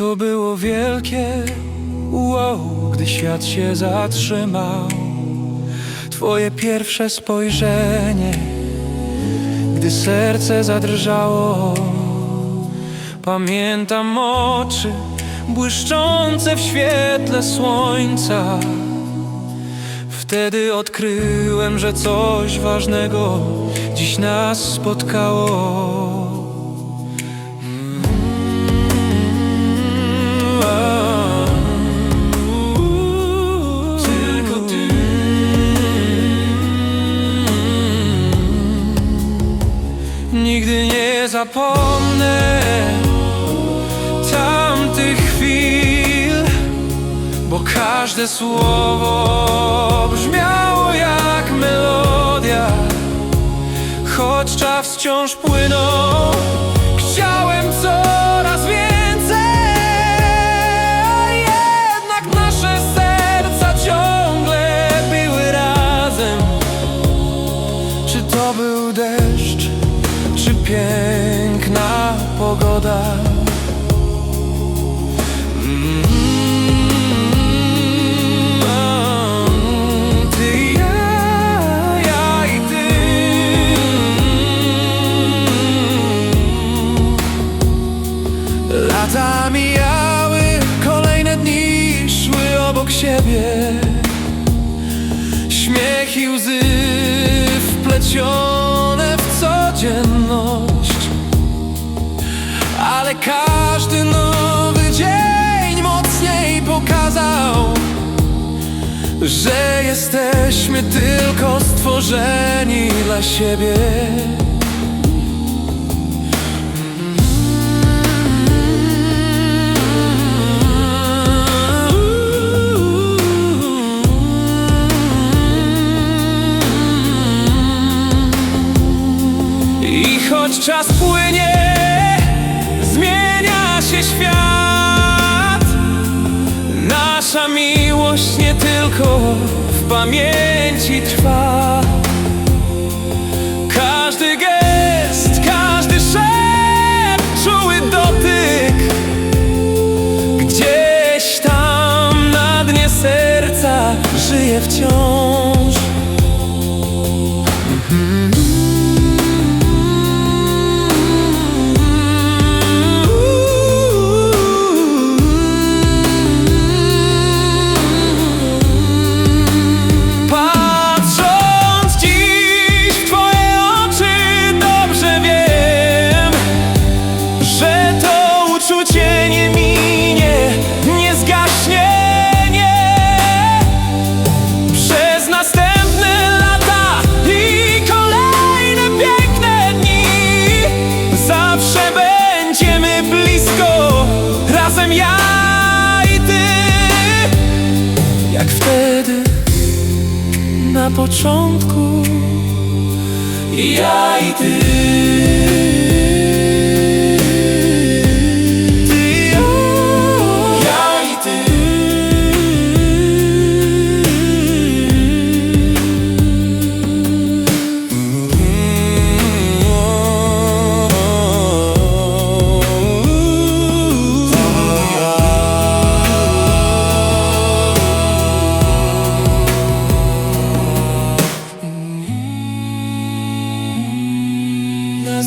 To było wielkie, wow, gdy świat się zatrzymał. Twoje pierwsze spojrzenie, gdy serce zadrżało. Pamiętam oczy błyszczące w świetle słońca. Wtedy odkryłem, że coś ważnego dziś nas spotkało. Nigdy nie zapomnę tamtych chwil, bo każde słowo brzmiało jak melodia. Choć czas wciąż płynął, obok siebie. Śmiech i łzy wplecione w codzienność Ale każdy nowy dzień mocniej pokazał Że jesteśmy tylko stworzeni dla siebie czas płynie, zmienia się świat. Nasza miłość nie tylko w pamięci trwa. Każdy gest, każdy szept, czuły dotyk. Gdzieś tam na dnie serca żyje wciąż. Początku ja i ty.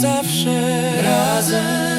Zawsze razem